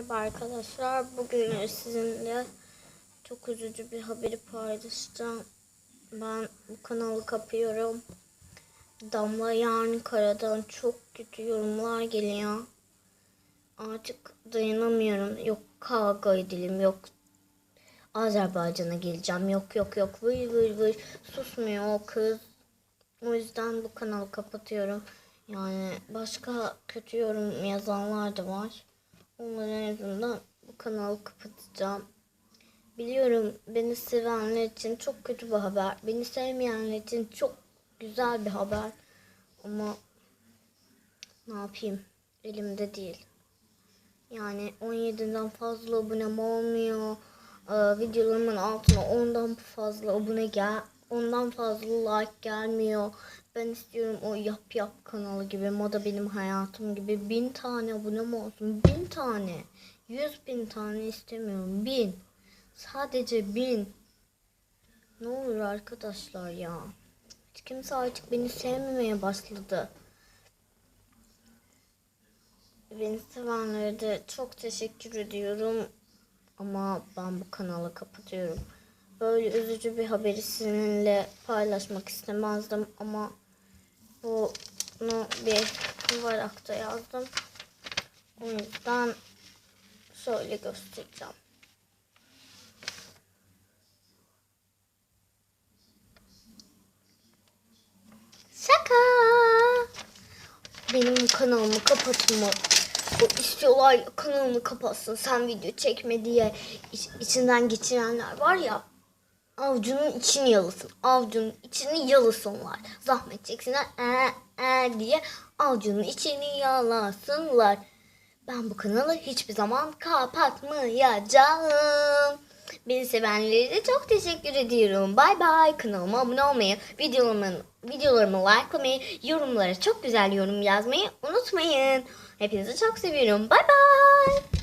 Merhaba arkadaşlar. Bugün sizinle çok üzücü bir haberi paylaşacağım. Ben bu kanalı kapıyorum. Damla Yarın Kara'dan çok kötü yorumlar geliyor. Artık dayanamıyorum. Yok kavga edelim, yok Azerbaycan'a geleceğim. Yok yok yok vır vır vır susmuyor o kız. O yüzden bu kanalı kapatıyorum. Yani başka kötü yorum yazanlar da var. Onların yüzünden bu kanalı kapatacağım. Biliyorum beni sevenler için çok kötü bir haber. Beni sevmeyenler için çok güzel bir haber. Ama ne yapayım? Elimde değil. Yani 17'den fazla abonem olmuyor. Ee, videolarımın altına ondan fazla abone gel ondan fazla like gelmiyor. Ben istiyorum o yap yap kanalı gibi moda benim hayatım gibi bin tane abonem olsun. Bin tane. Yüz bin tane istemiyorum. Bin. Sadece bin. Ne olur arkadaşlar ya. Hiç kimse artık beni sevmemeye başladı. Beni sevenlere de çok teşekkür ediyorum. Ama ben bu kanalı kapatıyorum. Böyle üzücü bir haberi sizinle paylaşmak istemezdim ama bunu bir varakta yazdım. O yüzden şöyle göstereceğim. Şaka. Benim kanalımı kapatma. O istiyorlar ya kanalını kapatsın sen video çekme diye İç- içinden geçirenler var ya avcunun içini yalasın. Avcunun içini yalasınlar. Zahmet çeksinler ee, ee diye avcunun içini yalasınlar. Ben bu kanalı hiçbir zaman kapatmayacağım. Beni sevenlere de çok teşekkür ediyorum. Bay bay. Kanalıma abone olmayı, videolarımı, videolarımı likelamayı, yorumlara çok güzel yorum yazmayı unutmayın. Hepinizi çok seviyorum. Bay bay.